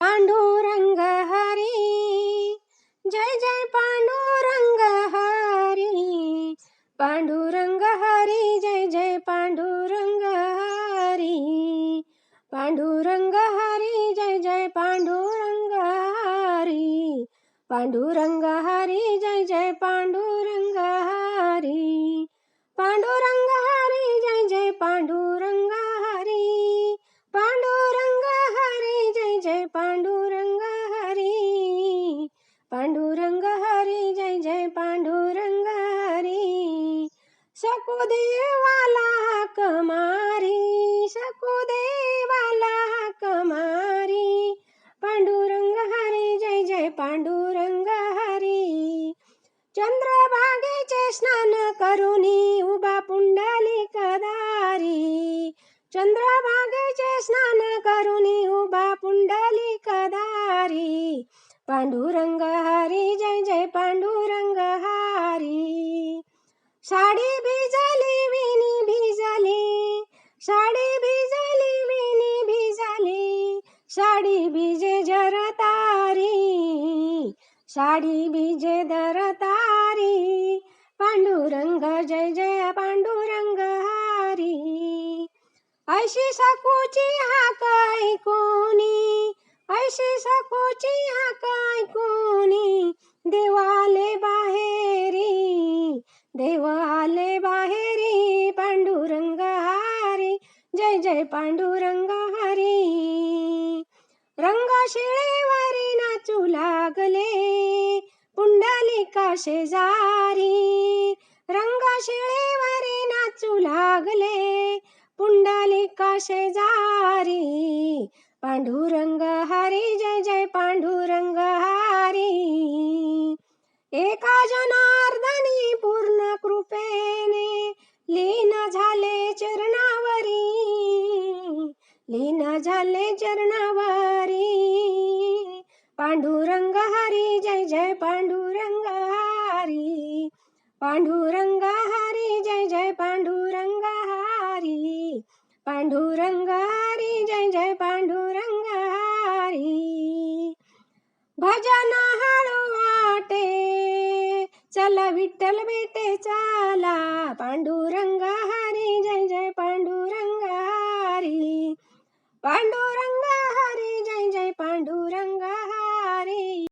पांडुरंग हरी जय जय पांडुरंग हरी पांडुरंग हरी जय जय पांडुरंग हरी पांडुरंग हरी जय जय पांडुरंग हरी पांडुरंग हरी जय जय पांडुरंग हरी पांडुरंग हरी जय जय पांडुरंग हरी पांडुरंग हरी जय जय पांडुरंग हरी पांडुरंग हरी जय जय पांडुरंग हरी। सकुदेवाला कमारी सकुदेवाला कमारी पांडुरंग हरी जय जय पांडुरंग हरी। चंद्रभागेचे स्नान करुनी उभा पुंडली कदारी चंद्रभागेचे स्नान करुनी उभा पुंडली कदारी पांडुरंग हरी जय जय पांडुरंग हरी. साडी भिजली विनी भिजली. साडी भिजली विनी भिजली. साडी भिजे जरतारी साडी भिजे दरतारी पांडुरंग जय जय पांडुरंग हरी. ऐशी सकुची हा ऐकूनी आले बाहेरी देव आले बाहेरी पांडुरंग हरी जय जय पांडुरंग हरी. रंग शिळेवारी नाचू लागले पुंडलिका शेजारी. रंग शिळेवारी नाचू लागले पुंडलिका शेजारी. पांडुरंग हरी जय जय पांडुरंग हरी. एका जनार्दनी पूर्ण कृपेने लीन झाले चरणावरी. लीन झाले चरणावरी. पांडुरंग हरी जय जय पांडुरंग हरी. पांडुरंग हरी जय जय पांडुरंग हरी. पांडुरंग हरी जय जय पांडुरंग हरी. भजन हळू वाटे चला विठ्ठल भेटे चला. पांडुरंग हरी जय जय पांडुरंग हरी. पांडुरंग